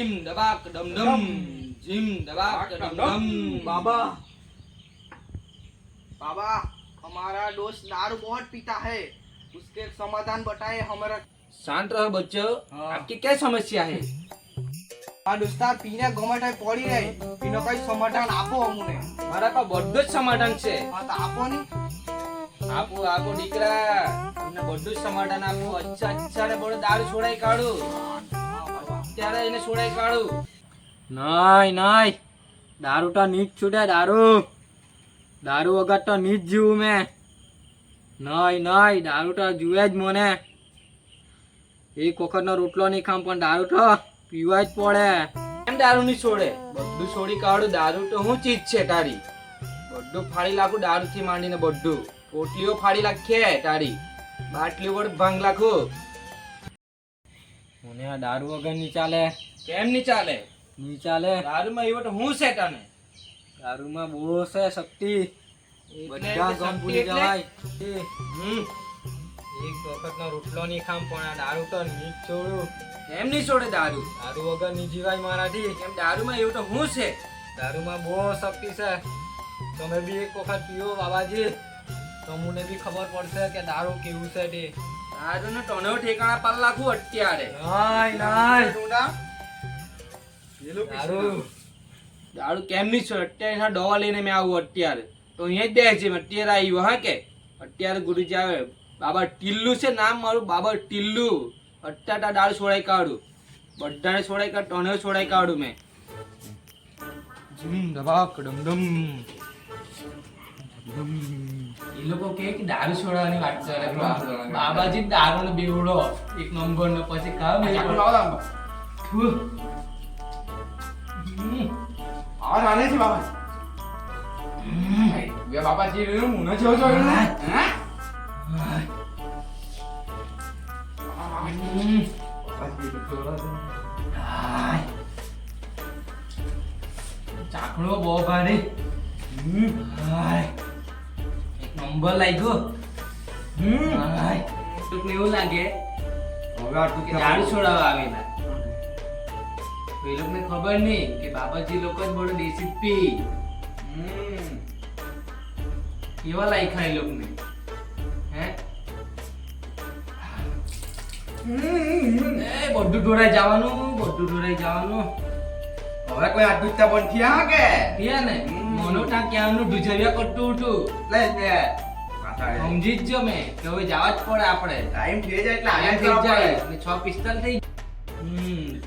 Gym દબાક ડમ ડમ gym દબાક ડમ ડમ बाबा बाबा हमारा दोस्त दारू बहुत पीता है उसके समाधान बताए हमारा शांत रहो बच्चों आपकी क्या समस्या है આ દોસ્તાર પીને ગમે ટાઈમ પડી રહે એનો કઈ સમાધાન આપો અમને મારા પા બધું જ સમાધાન છે હા તો આપો ની આપો આપો દીકરા તમને બધું જ સમાધાન આપું અચ્છા અચ્છા ને બધું દારૂ છોડાઈ કાઢું અત્યારે એને છોડાઈ કાઢું. નાય નાય. દારૂ તો નીચ છૂટે દારૂ. દારૂ વગર તો નીચ જીવું મેં. નાય નાય દારૂ તો જુએ જ મને. એક વખતનો રોટલો નહીં ખામ પણ દારૂ તો પીવા જ પડે. એમ દારૂ નહીં છોડે? બધું છોડી કાઢું દારૂ તો શું ચીજ છે તારી. બધું ફાડી લાખું દારૂ થી માંડીને બધું. પોટલીઓ ફાડી નાખીએ તારી. બાટલીઓ પર ભાંગ નાખું મને આ દારૂ વગર નહીં ચાલે. કેમ નહીં ચાલે? નહીં ચાલે. દારૂમાં એવો તો હું છે તને? દારૂમાં બહુ છે શક્તિ. બધા ગમ ભૂલી જવાય. હમ. એક વખતનો રોટલો નહીં ખામ પણ આ દારૂ તો નહીં જ છોડું. કેમ નહીં છોડે દારૂ? દારૂ વગર નહીં જીવાય મારાથી. કેમ દારૂમાં એવું તો હું છે? દારૂમાં બહુ શક્તિ છે. તમે બી એક વખત પીઓ બાબાજી. તમને બી ખબર પડશે કે દારૂ કેવું છે તે. દારૂ ને ટોનો ઠેકાણા પર લાખું અત્યારે. હાય નાય ટુંડા દારૂ. દારૂ કેમ નહીં છોડે અત્યારે એના લઈને મેં આવું અત્યારે. તો અહીંયા જ દે મેં અત્યારે આવ્યો હા કે? અત્યારે ગુરુજી આવે. બાબા ટિલ્લુ છે નામ મારું? બાબા ટિલ્લુ. અત્યારે દાળ છોડાઈ કાઢું. બધાને છોડાઈ કાઢ ટોને છોડાઈ કાઢું મેં. ધબાક ડમ ડમ એ લોકો કે કે દારૂ છોડવાની વાત કરે બાબાજી દારૂ ને બેવડો એક નંબર નો પછી કામ આ નાને છે બાબા. બે બાબાજી રહ્યું મુને જો જો ચાકડો બહુ ભારે. હાય. નંબર લાગ્યો. હાય. લોકોને એવું લાગે કે દારૂ છોડાવવા આવેલા એ લોકોને ખબર નહીં કે બાબાજી લોકો જ બડો દેશી પી. હમ. કેવા લાયખા એ લોકોને. હે? એ બધું ઢોરાઈ જવાનું બધું ઢોરાઈ જવાનું. હવે કોઈ આ દૂધતા બંધ થયા કે? ત્યાં ને. મોનો ટા ક્યાંનું ઢુજરિયા કરતું હતું લે લે સમજી જ જો મેં કે હવે જવા જ પડે આપણે. ટાઈમ થઈ જાય એટલે આયા થઈ જાય. અને છ પિસ્તાલ થઈ હમ.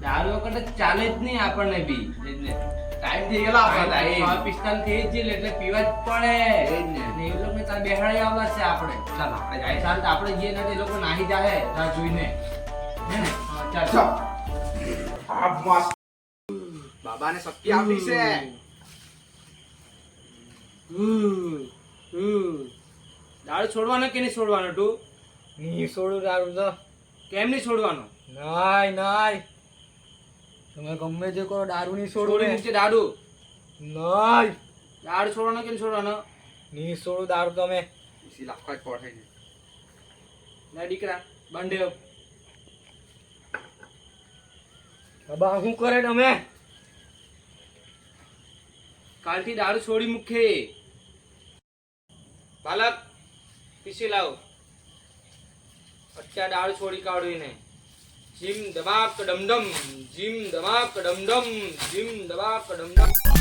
દારૂ વખત ચાલે જ નહીં આપણને બી. એટલે ટાઈમ થઈ ગયેલો આપણો છ ટાઈમ પિસ્તાલ થઈ જ એટલે પીવા જ પડે. ને. ને એ લોકોને ત્યાં બેહાડી આવવા છે આપણે. ચાલ આપણે જાય. ચાલ આપણે જઈએ ને એ લોકો નાહી જાહે. ત્યાં જોઈને. હે ને? ચાલ. ચાલ. આ મસ્ત બાબાને શક્તિ આપી છે. દારૂ છોડવાનો કે નહીં છોડવાનો તું નહીં છોડું દારૂ તો. કેમ નહીં છોડવાનો? નાય નાય. તમે ગમે તે કરો દારૂ નહીં છોડું નીચે ને. દારૂ. નાય. દારૂ છોડવાનો કે નહીં છોડવાનો? નહીં છોડું દારૂ તમે. સી લાખો જ પડે છે લે દીકરા બંધેવ બાબા શું કરે તમે? કાલથી દારૂ છોડી મૂકે. બાલક, પીસી લાવ. અત્યારે દારૂ છોડી કાઢવીને જીમ દબાક ડમડમ, જીમ દબાક ડમડમ, જીમ દબાક ડમડમ.